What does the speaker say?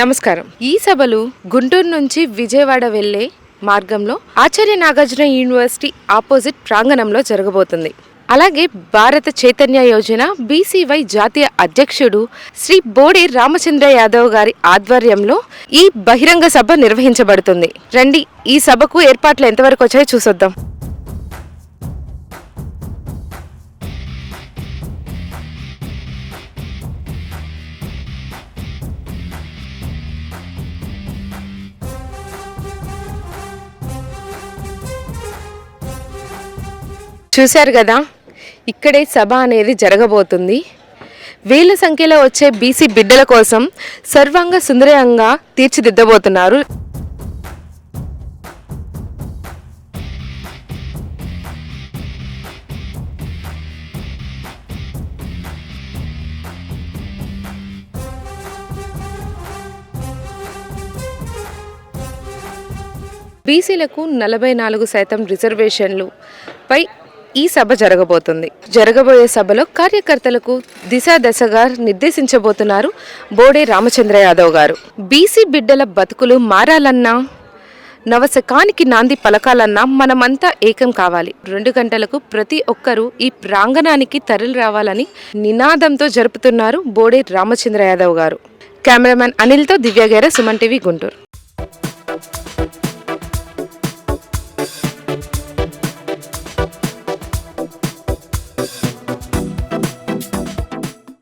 నమస్కారం. ఈ సభలు గుంటూరు నుంచి విజయవాడ వెళ్ళే మార్గంలో ఆచార్య నాగార్జున యూనివర్సిటీ ఆపోజిట్ ప్రాంగణంలో జరగబోతుంది. అలాగే భారత చైతన్య యోజన బీసీవై జాతీయ అధ్యక్షుడు శ్రీ బోడే రామచంద్ర యాదవ్ గారి ఆధ్వర్యంలో ఈ బహిరంగ సభ నిర్వహించబడుతుంది. రండి ఈ సభకు ఏర్పాట్లు ఎంతవరకు వచ్చాయో చూసొద్దాం. చూశారు కదా ఇక్కడే సభ అనేది జరగబోతుంది. వేల సంఖ్యలో వచ్చే బీసీ బిడ్డల కోసం సర్వాంగ సుందరంగా తీర్చిదిద్దబోతున్నారు. బీసీలకు నలభై నాలుగు శాతం రిజర్వేషన్లు పై ఈ సభ జరగబోతుంది. జరగబోయే సభలో కార్యకర్తలకు దిశ దశగా నిర్దేశించబోతున్నారు బోడే రామచంద్ర యాదవ్ గారు. బీసీ బిడ్డల బతుకులు మారాలన్నా నవశకానికి నాంది పలకాలన్నా మనమంతా ఏకం కావాలి. రెండు గంటలకు ప్రతి ఒక్కరూ ఈ ప్రాంగణానికి తరలి రావాలని నినాదంతో జరుపుతున్నారు బోడే రామచంద్ర యాదవ్ గారు. కెమెరామెన్ అనిల్తో దివ్యగేర సుమన్ టీవీ గుంటూరు.